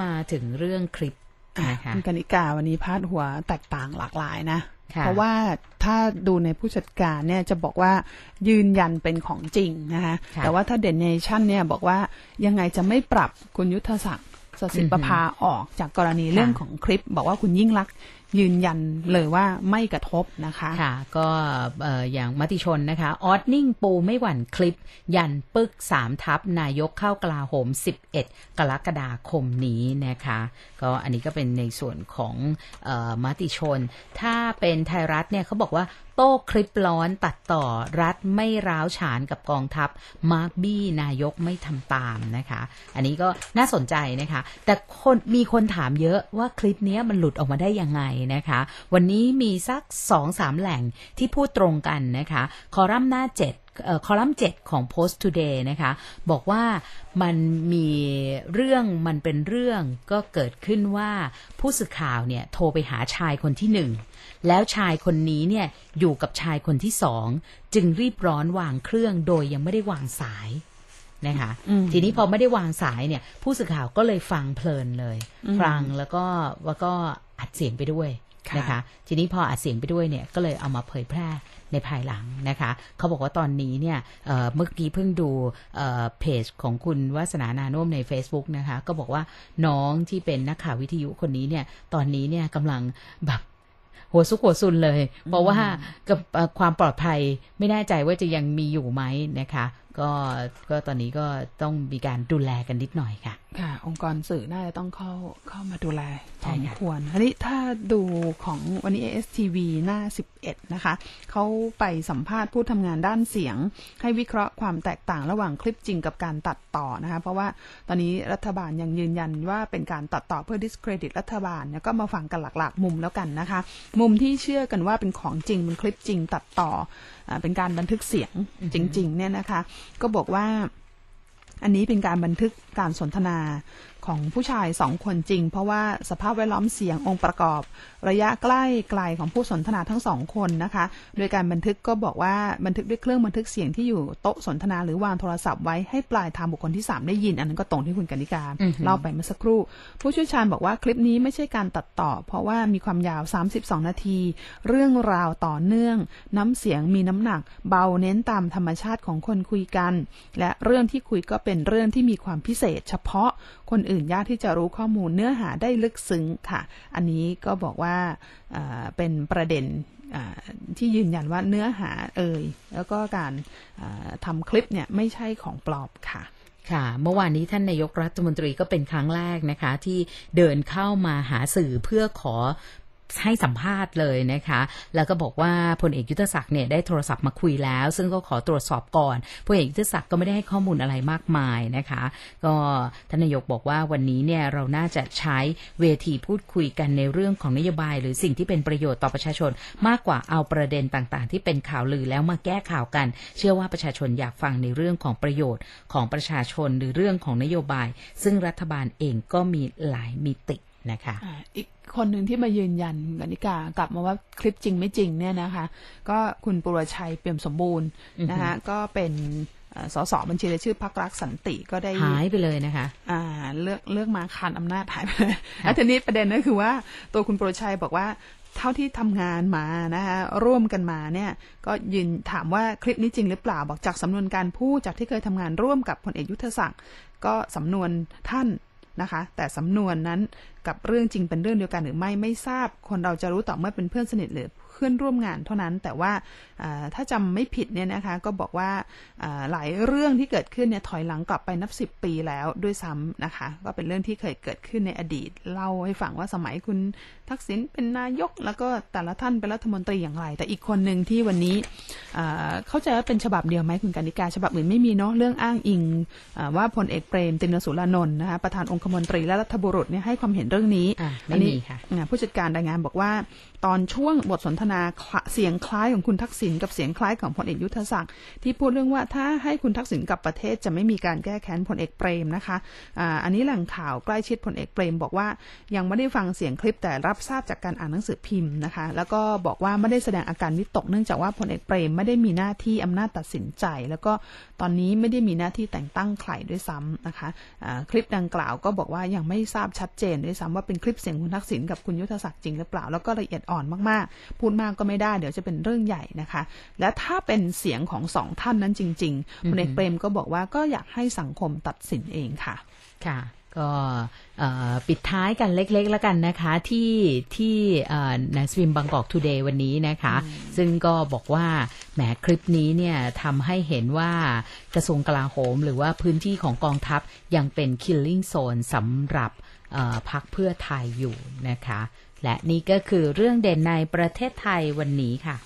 มาถึงเรื่องคลิปอะนะคะคุณกนิกาวันนี้พาดหัวแตกต่างหลากหลายนะค่ะเพราะว่าถ้าดูในผู้จัดการเนี่ยจะบอกว่ายืนยันเป็นของจริงนะคะค่ะแต่ว่าถ้าเด่นเนชั่นเนี่ยบอกว่ายังไงจะไม่ปรับคุณยุทธศักดิ์สสิประภาออกจากกรณีเรื่องของคลิป บอกว่าคุณยิ่งรักษณ์ ยืนยันเลยว่าไม่กระทบนะคะค่ะ ก็เอ่อย่างมติชนนะคะ ออสนิ่งปูไม่หวั่นคลิป ยันปึกสามทับนายกเข้ากลาโหม 11 กรกฎาคมนี้นะคะ ก็อันนี้ก็เป็นในส่วนของออมติชน ถ้าเป็นไทยรัฐเนี่ยเขาบอกว่าโต้คลิปร้อนตัดต่อรัฐไม่ร้าวฉานกับกองทัพ มาร์กบี้นายกไม่ทำตามนะคะ อันนี้ก็น่าสนใจนะคะ แต่คนมีคนถามเยอะว่าคลิปนี้มันหลุดออกมาได้ยังไงนะคะ วันนี้มีสักสองสามแหล่งที่พูดตรงกันนะคะ คอลัมน์หน้าเจ็ดเอ่อคอลัมน์เจ็ดของ Post Today นะคะ บอกว่ามันมีเรื่องมันเป็นเรื่องก็เกิดขึ้นว่าผู้สื่อข่าวเนี่ยโทรไปหาชายคนที่หนึ่งแล้วชายคนนี้เนี่ยอยู่กับชายคนที่สองจึงรีบร้อนวางเครื่องโดยยังไม่ได้วางสายนะคะอืมทีนี้พอไม่ได้วางสายเนี่ย ผู้สื่อข่าวก็เลยฟังเพลินเลย ฟังแล้วก็แล้วก็อัด เสียงไปด้วยค่ะนะคะ ทีนี้พออัดเสียงไปด้วยเนี่ยก็เลยเอามาเผยแพร่ในภายหลังนะคะ เขาบอกว่าตอนนี้เนี่ยเอ่อเมื่อกี้เพิ่งดูเอ่อเพจของคุณวาสนานานุ่มใน Facebook นะคะ ก็บอกว่าน้องที่เป็นนักข่าววิทยุคนนี้เนี่ย ตอนนี้เนี่ยกำลังแบบหัวซุกหัวซุนเลย เพราะว่ากับเอ่อความปลอดภัยไม่แน่ใจว่าจะยังมีอยู่ไหมนะคะ ก็ก็ตอนนี้ก็ต้องมีการดูแลกันนิดหน่อยค่ะ ค่ะ องค์กรสื่อน่าจะต้องเข้าเข้ามาดูแลพใช่อสมค่ะควรอันนี้ถ้าดูของวันนี้ ASTV หน้า 11 นะคะ เขาไปสัมภาษณ์ผู้ทำงานด้านเสียง ให้วิเคราะห์ความแตกต่างระหว่างคลิปจริงกับการตัดต่อนะคะ เพราะว่าตอนนี้รัฐบาลยังยืนยันว่าเป็นการตัดต่อเพื่อ discredit รัฐบาลเนี่ยก็มาฟังกันหลักๆ มุมแล้วกันนะคะ มุมที่เชื่อกันว่าเป็นของจริงเป็นคลิปจริงตัดต่ออาเป็นการบันทึกเสียงจริงๆเนี่ยนะคะก็บอกว่า อันนี้เป็นการบันทึกการสนทนา ของผู้ชายสองคนจริง เพราะว่าสภาพแวดล้อมเสียงองค์ประกอบ ระยะใกล้ไกลของผู้สนทนาทั้งสองคนนะคะ โดยการบันทึกก็บอกว่าบันทึกด้วยเครื่องบันทึกเสียงที่อยู่โต๊ะสนทนาหรือวางโทรศัพท์ไว้ให้ปลายทางบุคคลที่ 3 ได้ยิน อันนั้นก็ตรงที่คุณกนิการอือหือเล่าไปเมื่อสักครู่ ผู้เชี่ยวชาญบอกว่าคลิปนี้ไม่ใช่การตัดต่อ เพราะว่ามีความยาว 32 นาที เรื่องราวต่อเนื่อง น้ำเสียงมีน้ำหนัก เบาเน้นตามธรรมชาติของคนคุยกัน และเรื่องที่คุยก็เป็นเรื่องที่มีความพิเศษ เฉพาะคนอื่นยากที่จะรู้ข้อมูลเนื้อหาได้ลึกซึ้งค่ะ อันนี้ก็บอกว่าเป็นประเด็นที่ยืนยันว่าเนื้อหาเอ่ยแล้วก็การาทำคลิปเนี่ยไม่ใช่ของปลอมค่ะค่ะเมื่อวานนี้ท่านนายกรัฐมนตรีก็เป็นครั้งแรกนะคะ ที่เดินเข้ามาหาสื่อเพื่อขอ ให้สัมภาษณ์เลยนะคะ แล้วก็บอกว่าพลเอกยุทธศักดิ์เนี่ยได้โทรศัพท์มาคุยแล้ว ซึ่งก็ขอตรวจสอบก่อนพลเอกยุทธศักดิ์ก็ไม่ได้ให้ข้อมูลอะไรมากมายนะคะ ก็ท่านนายกบอกว่าวันนี้เนี่ยเราน่าจะใช้เวทีพูดคุยกันในเรื่องของนโยบาย หรือสิ่งที่เป็นประโยชน์ต่อประชาชน มากกว่าเอาประเด็นต่างๆ ที่เป็นข่าวลือแล้วมาแก้ข่าวกัน เชื่อว่าประชาชนอยากฟังในเรื่องของประโยชน์ของประชาชนหรือเรื่องของนโยบาย ซึ่งรัฐบาลเองก็มีหลายมิติ นะคะอ่าอีกคนหนึ่งที่มายืนยันกนิกากลับมาว่าคลิปจริงไม่จริงเนี่ยนะคะ ก็คุณปุรชัยเปี่ยมสมบูรณ์นะคะก็เป็นเอ่อสสบัญชีรายชื่อพักรักสันติก็ได้หายไปเลยนะคะ อ่า เลือกเลือกมาคานอำนาจหายไปเลยแล้วทีนี้ประเด็นก็คือว่าตัวคุณปุรชัยบอกว่าเท่าที่ทำงานมานะคะร่วมกันมาเนี่ย ก็ยืนถามว่าคลิปนี้จริงหรือเปล่าบอกจากสำนวนการพูดจากที่เคยทำงานร่วมกับพลเอกยุทธศักดิ์ก็สำนวนท่านนะคะ แต่สำนวนนั้น กับเรื่องจริงเป็นเรื่องเดียวกันหรือไม่ไม่ทราบ คนเราจะรู้ต่อเมื่อเป็นเพื่อนสนิทหรือเพื่อนร่วมงานเท่านั้น แต่ว่าถ้าจำไม่ผิดเนี่ยนะคะก็บอกว่าหลายเรื่องที่เกิดขึ้นเนี่ยถอยหลังกลับไปนับสิบปีแล้วด้วยซ้ำนะคะก็เป็นเรื่องที่เคยเกิดขึ้นในอดีตเล่าให้ฟังว่าสมัยคุณทักษิณเป็นนายก แล้วก็แต่ละท่านเป็นรัฐมนตรีอย่างไร แต่อีกคนหนึ่งที่วันนี้เข้าใจว่าเป็นฉบับเดียวไหมคุณกานิกาฉบับอื่นไม่มีเนาะเรื่องอ้างอิงอว่าพลเอกเปรมตินสุรานนท์นะคะประธานองคมนตรีและรัฐบุรุษเนี่ยให้ความเห็นเรื่องนี้อะไม่อันนี้มีค่ะอ่าผู้จัดการรายงานบอกว่า ตอนช่วงบทสนทนาเสียงคล้ายของคุณทักษิณกับเสียงคล้ายของพลเอกยุทธศักดิ์ที่พูดเรื่องว่าถ้าให้คุณทักษิณกลับประเทศจะไม่มีการแก้แค้นพลเอกเปรมนะคะอ่าอันนี้แหล่งข่าวใกล้ชิดพลเอกเปรม บอกว่ายังไม่ได้ฟังเสียงคลิปแต่รับทราบจากการอ่านหนังสือพิมพ์นะคะ แล้วก็บอกว่าไม่ได้แสดงอาการวิตกเนื่องจากว่าพลเอกเปรมไม่ได้มีหน้าที่อำนาจตัดสินใจ แล้วก็ตอนนี้ไม่ได้มีหน้าที่แต่งตั้งใครด้วยซ้ำนะคะอ่าคลิปดังกล่าวก็บอกว่ายังไม่ทราบชัดเจนด้วยซ้ำว่าเป็นคลิปเสียงคุณทักษิณกับคุณยุทธศักดิ์จริงหรือเปล่าแล้วก็ละเอียดอ่อนมากๆ พูดมากก็ไม่ได้ เดี๋ยวจะเป็นเรื่องใหญ่นะคะ และถ้าเป็นเสียงของสองท่านนั้นจริงๆพลเอกเปรมก็บอกว่าก็อยากให้สังคมตัดสินเองค่ะ ค่ะก็เอ่อปิดท้ายกันเล็ก ๆ แล้วกันนะคะ ที่ที่หนังสือพิมพ์บางกอกทูเดย์วันนี้นะคะ ซึ่งก็บอกว่าแหมคลิปนี้เนี่ยทำให้เห็นว่ากระทรวงกลาโหม หรือว่าพื้นที่ของกองทัพยังเป็น killing zone สำหรับเอ่อพักเพื่อไทยอยู่นะคะ และนี่ก็คือเรื่องเด่นในประเทศไทยวันนี้ค่ะ